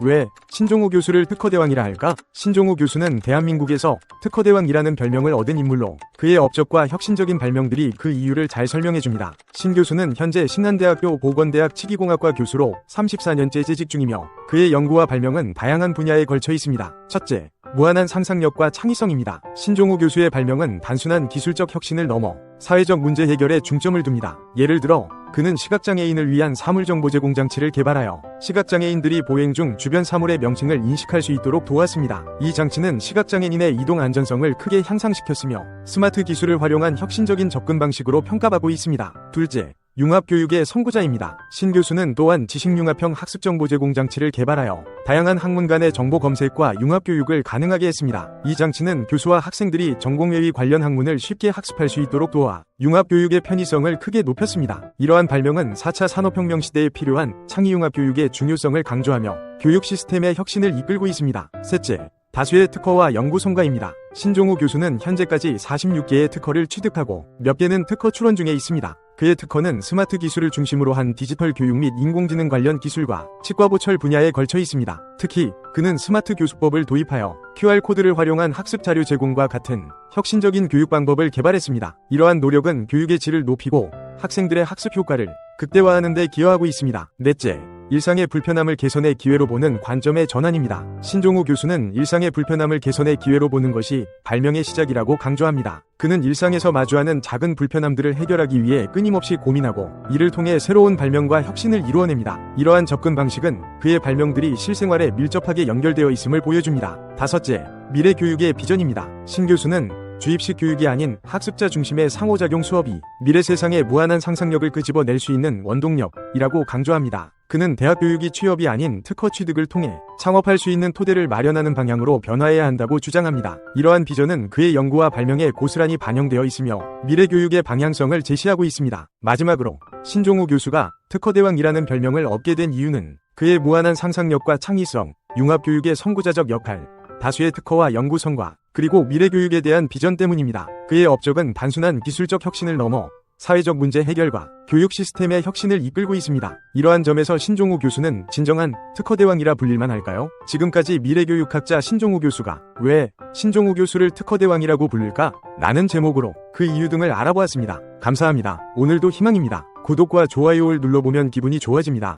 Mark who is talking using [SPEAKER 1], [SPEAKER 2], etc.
[SPEAKER 1] 왜 신종우 교수를 특허대왕이라 할까? 신종우 교수는 대한민국에서 특허대왕이라는 별명을 얻은 인물로 그의 업적과 혁신적인 발명들이 그 이유를 잘 설명해줍니다. 신 교수는 현재 신한대학교 보건대학 치기공학과 교수로 34년째 재직 중이며 그의 연구와 발명은 다양한 분야에 걸쳐 있습니다. 첫째, 무한한 상상력과 창의성입니다. 신종우 교수의 발명은 단순한 기술적 혁신을 넘어 사회적 문제 해결에 중점을 둡니다. 예를 들어 그는 시각장애인을 위한 사물정보 제공 장치를 개발하여 시각장애인들이 보행 중 주변 사물의 명칭을 인식할 수 있도록 도왔습니다. 이 장치는 시각장애인의 이동 안전성을 크게 향상시켰으며 스마트 기술을 활용한 혁신적인 접근 방식으로 평가받고 있습니다. 둘째, 융합교육의 선구자입니다. 신 교수는 또한 지식융합형 학습정보 제공 장치를 개발하여 다양한 학문 간의 정보 검색과 융합교육을 가능하게 했습니다. 이 장치는 교수와 학생들이 전공 외의 관련 학문을 쉽게 학습할 수 있도록 도와 융합교육의 편의성을 크게 높였습니다. 이러한 발명은 4차 산업혁명 시대에 필요한 창의융합교육의 중요성을 강조하며 교육 시스템의 혁신을 이끌고 있습니다. 셋째, 다수의 특허와 연구 성과입니다. 신종우 교수는 현재까지 46개의 특허를 취득하고 몇 개는 특허 출원 중에 있습니다. 그의 특허는 스마트 기술을 중심으로 한 디지털 교육 및 인공지능 관련 기술과 치과보철 분야에 걸쳐 있습니다. 특히 그는 스마트 교수법을 도입하여 QR코드를 활용한 학습 자료 제공과 같은 혁신적인 교육 방법을 개발했습니다. 이러한 노력은 교육의 질을 높이고 학생들의 학습 효과를 극대화하는 데 기여하고 있습니다. 넷째, 일상의 불편함을 개선의 기회로 보는 관점의 전환입니다. 신종우 교수는 일상의 불편함을 개선의 기회로 보는 것이 발명의 시작이라고 강조합니다. 그는 일상에서 마주하는 작은 불편함들을 해결하기 위해 끊임없이 고민하고 이를 통해 새로운 발명과 혁신을 이루어냅니다. 이러한 접근 방식은 그의 발명들이 실생활에 밀접하게 연결되어 있음을 보여줍니다. 다섯째, 미래 교육의 비전입니다. 신 교수는 주입식 교육이 아닌 학습자 중심의 상호작용 수업이 미래 세상의 무한한 상상력을 끄집어낼 수 있는 원동력이라고 강조합니다. 그는 대학 교육이 취업이 아닌 특허 취득을 통해 창업할 수 있는 토대를 마련하는 방향으로 변화해야 한다고 주장합니다. 이러한 비전은 그의 연구와 발명에 고스란히 반영되어 있으며 미래 교육의 방향성을 제시하고 있습니다. 마지막으로 신종우 교수가 특허대왕이라는 별명을 얻게 된 이유는 그의 무한한 상상력과 창의성, 융합교육의 선구자적 역할, 다수의 특허와 연구 성과, 그리고 미래 교육에 대한 비전 때문입니다. 그의 업적은 단순한 기술적 혁신을 넘어 사회적 문제 해결과 교육 시스템의 혁신을 이끌고 있습니다. 이러한 점에서 신종우 교수는 진정한 특허대왕이라 불릴만 할까요? 지금까지 미래교육학자 신종우 교수가 왜 신종우 교수를 특허대왕이라고 부를까? 라는 제목으로 그 이유 등을 알아보았습니다. 감사합니다. 오늘도 희망입니다. 구독과 좋아요를 눌러보면 기분이 좋아집니다.